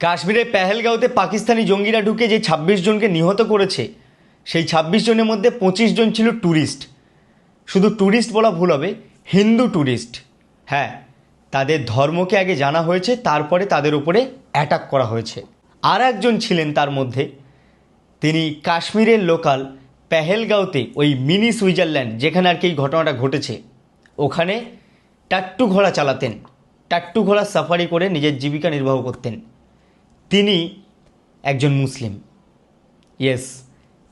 কাশ্মীরের পেহেলগাঁওতে পাকিস্তানি জঙ্গিরা ঢুকে যে ছাব্বিশ জনকে নিহত করেছে, সেই ছাব্বিশ জনের মধ্যে পঁচিশ জন ছিল ট্যুরিস্ট শুধু ট্যুরিস্ট বলা ভুল হবে, হিন্দু ট্যুরিস্ট হ্যাঁ তাদের ধর্মকে আগে জানা হয়েছে, তারপরে তাদের উপরে অ্যাটাক করা হয়েছে। আর একজন ছিলেন তার মধ্যে, তিনি কাশ্মীরের লোকাল পেহেলগাঁওতে ওই মিনি সুইজারল্যান্ড, যেখানে আর কি এই ঘটনাটা ঘটেছে। ওখানে টাট্টু ঘোড়া চালাতেন, টাট্টু ঘোড়া সাফারি করে নিজের জীবিকা নির্বাহ করতেন। তিনি একজন মুসলিম। ইয়েস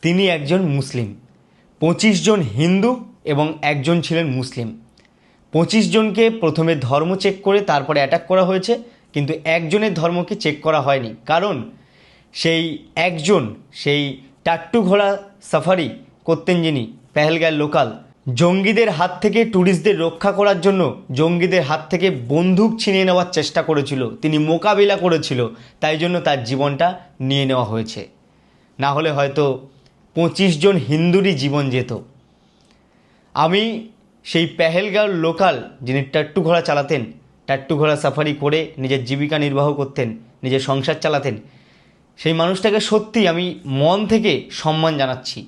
তিনি একজন মুসলিম। পঁচিশ জন হিন্দু এবং একজন ছিলেন মুসলিম। পঁচিশ জনকে প্রথমে ধর্ম চেক করে তারপরে অ্যাটাক করা হয়েছে, কিন্তু একজনের ধর্মকে চেক করা হয়নি। কারণ সেই একজন, সেই টাট্টু ঘোড়া সাফারি করতেন যিনি, পেহেলগাঁয়ের লোকাল জঙ্গিদের হাত থেকে ট্যুরিস্টদের রক্ষা করার জন্য জঙ্গিদের হাত থেকে বন্দুক ছিনিয়ে নেওয়ার চেষ্টা করেছিল। তিনি মোকাবিলা করেছিল, তাই জন্য তার জীবনটা নিয়ে নেওয়া হয়েছে। না হলে হয়তো পঁচিশ জন হিন্দুরই জীবন যেত। আমি সেই পেহেলগাঁও লোকাল যিনি টাট্টু ঘোড়া চালাতেন টাট্টু ঘোড়া সাফারি করে নিজের জীবিকা নির্বাহ করতেন, নিজের সংসার চালাতেন, সেই মানুষটাকে সত্যি আমি মন থেকে সম্মান জানাচ্ছি।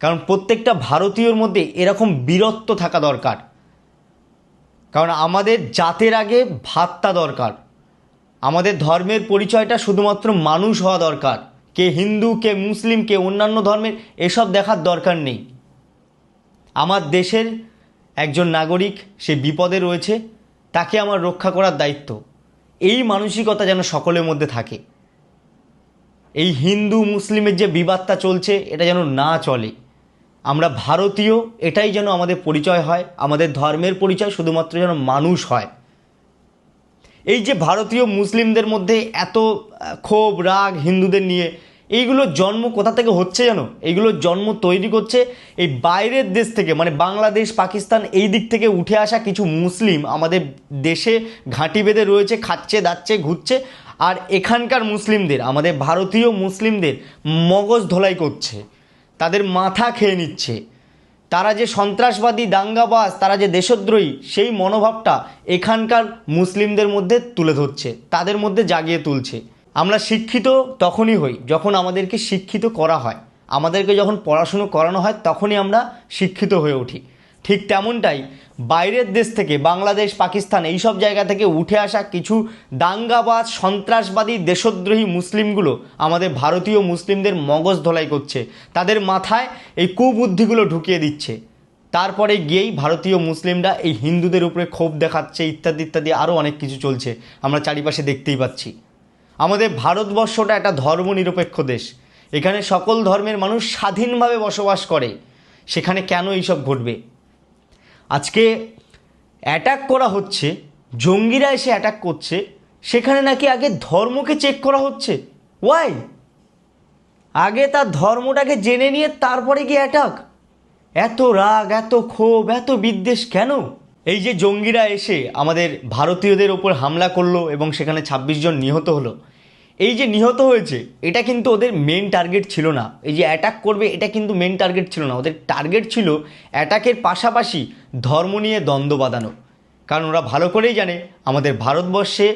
কারণ প্রত্যেকটা ভারতীয়র মধ্যে এরকম বীরত্ব থাকা দরকার। কারণ আমাদের জাতের আগে ভাতটা দরকার। আমাদের ধর্মের পরিচয়টা শুধুমাত্র মানুষ হওয়া দরকার। কে হিন্দু, কে মুসলিম, কে অন্যান্য ধর্মের এসব দেখার দরকার নেই। আমার দেশের একজন নাগরিক সে বিপদে রয়েছে, তাকে আমার রক্ষা করার দায়িত্ব। এই মানসিকতা যেন সকলের মধ্যে থাকে। এই হিন্দু, মুসলিমের যে বিবাদটা চলছে, এটা যেন না চলে। আমরা ভারতীয়, এটাই যেন আমাদের পরিচয় হয়, আমাদের ধর্মের পরিচয় শুধুমাত্র যেন মানুষ হয়। এই যে ভারতীয় মুসলিমদের মধ্যে এত ক্ষোভ, রাগ হিন্দুদের নিয়ে এইগুলোর জন্ম কোথা থেকে হচ্ছে যেন? এইগুলোর জন্ম তৈরি করছে এই বাইরের দেশ থেকে মানে বাংলাদেশ, পাকিস্তান, এই দিক থেকে উঠে আসা কিছু মুসলিম আমাদের দেশে ঘাঁটি বেঁধে রয়েছে, খাচ্ছে, দাচ্ছে, ঘুরছে, আর এখানকার মুসলিমদের, আমাদের ভারতীয় মুসলিমদের মগজ ধোলাই করছে। তাদের মাথা খেয়ে নিচ্ছে। তারা যে সন্ত্রাসবাদী দাঙ্গাবাজ, তারা যে দেশদ্রোহী, সেই মনোভাবটা এখানকার মুসলিমদের মধ্যে তুলে ধরছে, তাদের মধ্যে জাগিয়ে তুলছে। আমরা শিক্ষিত তখনই হই যখন আমাদেরকে শিক্ষিত করা হয়। আমাদেরকে যখন পড়াশুনো করানো হয়, তখনই আমরা শিক্ষিত হয়ে উঠি। ঠিক তেমনটাই বাইরের দেশ থেকে বাংলাদেশ, পাকিস্তান এইসব জায়গা থেকে উঠে আসা কিছু দাঙ্গাবাজ, সন্ত্রাসবাদী, দেশদ্রোহী মুসলিমগুলো আমাদের ভারতীয় মুসলিমদের মগজ ধলাই করছে। তাদের মাথায় এই কুবুদ্ধিগুলো ঢুকিয়ে দিচ্ছে। তারপরে গিয়েই ভারতীয় মুসলিমরা এই হিন্দুদের উপরে ক্ষোভ দেখাচ্ছে, ইত্যাদি ইত্যাদি, আরও অনেক কিছু চলছে। আমরা চারিপাশে দেখতেই পাচ্ছি। আমাদের ভারতবর্ষটা একটা ধর্মনিরপেক্ষ দেশ। এখানে সকল ধর্মের মানুষ স্বাধীনভাবে বসবাস করে। সেখানে কেন এইসব ঘটবে? আজকে অ্যাটাক করা হচ্ছে, জঙ্গিরা এসে অ্যাটাক করছে, সেখানে নাকি আগে ধর্মকে চেক করা হচ্ছে। ওয়াই আগে তার ধর্মটাকে জেনে নিয়ে তারপরে গিয়ে অ্যাটাক এত রাগ, এত ক্ষোভ, এত বিদ্বেষ কেন? এই যে জঙ্গিরা এসে আমাদের ভারতীয়দের ওপর হামলা করল এবং সেখানে ছাব্বিশ জন নিহত হলো এই যে নিহত হয়েছে, এটা কিন্তু ওদের মেন টার্গেট ছিল না। এই যে অ্যাটাক করবে, এটা কিন্তু মেন টার্গেট ছিল না। ওদের টার্গেট ছিল অ্যাটাকের পাশাপাশি ধর্ম নিয়ে দ্বন্দ্ব বাঁধানো। কারণ ওরা ভালো করেই জানে, আমাদের ভারতবর্ষে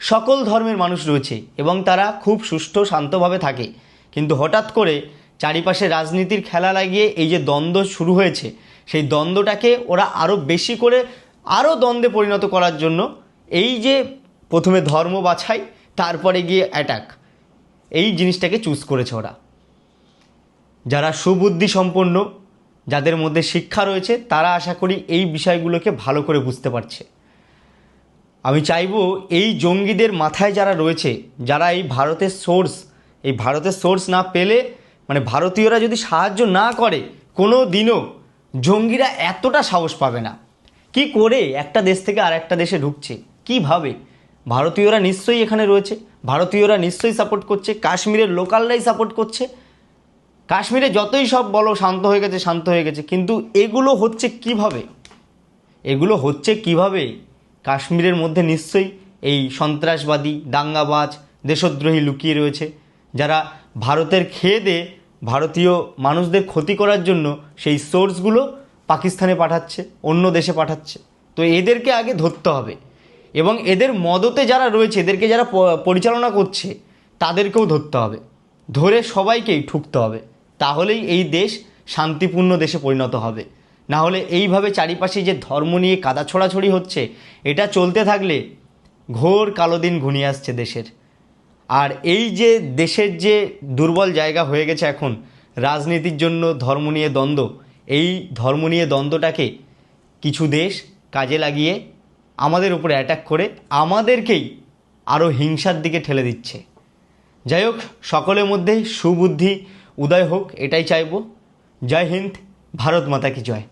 সকল ধর্মের মানুষ রয়েছে এবং তারা খুব সুষ্ঠু, শান্তভাবে থাকে। কিন্তু হঠাৎ করে চারিপাশে রাজনীতির খেলা লাগিয়ে এই যে দ্বন্দ্ব শুরু হয়েছে, সেই দ্বন্দ্বটাকে ওরা আরও বেশি করে আরও দ্বন্দ্বে পরিণত করার জন্য এই যে প্রথমে ধর্ম বাছাই তারপরে গিয়ে অ্যাটাক এই জিনিসটাকে চুজ করেছে ওরা। যারা সুবুদ্ধি সম্পন্ন, যাদের মধ্যে শিক্ষা রয়েছে, তারা আশা করি এই বিষয়গুলোকে ভালো করে বুঝতে পারছে। আমি চাইব এই জঙ্গিদের মাথায় যারা রয়েছে, যারা এই ভারতের সোর্স এই ভারতের সোর্স না পেলে মানে ভারতীয়রা যদি সাহায্য না করে, কোনো দিনও জঙ্গিরা এতটা সাহস পাবে না। কি করে একটা দেশ থেকে আর একটা দেশে ঢুকছে? কীভাবে? ভারতীয়রা নিশ্চয়ই এখানে রয়েছে। ভারতীয়রা নিশ্চয়ই সাপোর্ট করছে। কাশ্মীরের লোকালরাই সাপোর্ট করছে। কাশ্মীরে যতই সব বলো, শান্ত হয়ে গেছে, শান্ত হয়ে গেছে। কিন্তু এগুলো হচ্ছে কীভাবে? এগুলো হচ্ছে কীভাবে? কাশ্মীরের মধ্যে নিশ্চয়ই এই সন্ত্রাসবাদী, দাঙ্গাবাজ, দেশদ্রোহী লুকিয়ে রয়েছে। যারা ভারতের খেয়ে ভারতীয় মানুষদের ক্ষতি করার জন্য সেই সোর্সগুলো পাকিস্তানে পাঠাচ্ছে, অন্য দেশে পাঠাচ্ছে। তো এদেরকে আগে ধরতে হবে। এবং এদের মদতে যারা রয়েছে, এদেরকে যারা পরিচালনা করছে, তাদেরকেও ধরতে হবে। ধরে সবাইকেই ঠুকতে হবে। তাহলেই এই দেশ শান্তিপূর্ণ দেশে পরিণত হবে। না হলে এইভাবে চারিপাশে যে ধর্ম নিয়ে কাদা ছড়াছড়ি হচ্ছে, এটা চলতে থাকলে ঘোর কালো দিন ঘনিয়ে আসছে দেশের। আর এই যে দেশের যে দুর্বল জায়গা হয়ে গেছে এখন, রাজনীতির জন্য ধর্ম নিয়ে দ্বন্দ্ব, এই ধর্ম নিয়ে দ্বন্দ্বটাকে কিছু দেশ কাজে লাগিয়ে আমাদের উপরে অ্যাটাক করে আমাদেরকেই আরও হিংসার দিকে ঠেলে দিচ্ছে। যাই হোক সকলের মধ্যে সুবুদ্ধি, উদয় হোক, এটাই চাইব। জয় হিন্দ, ভারত মাতা কি জয়।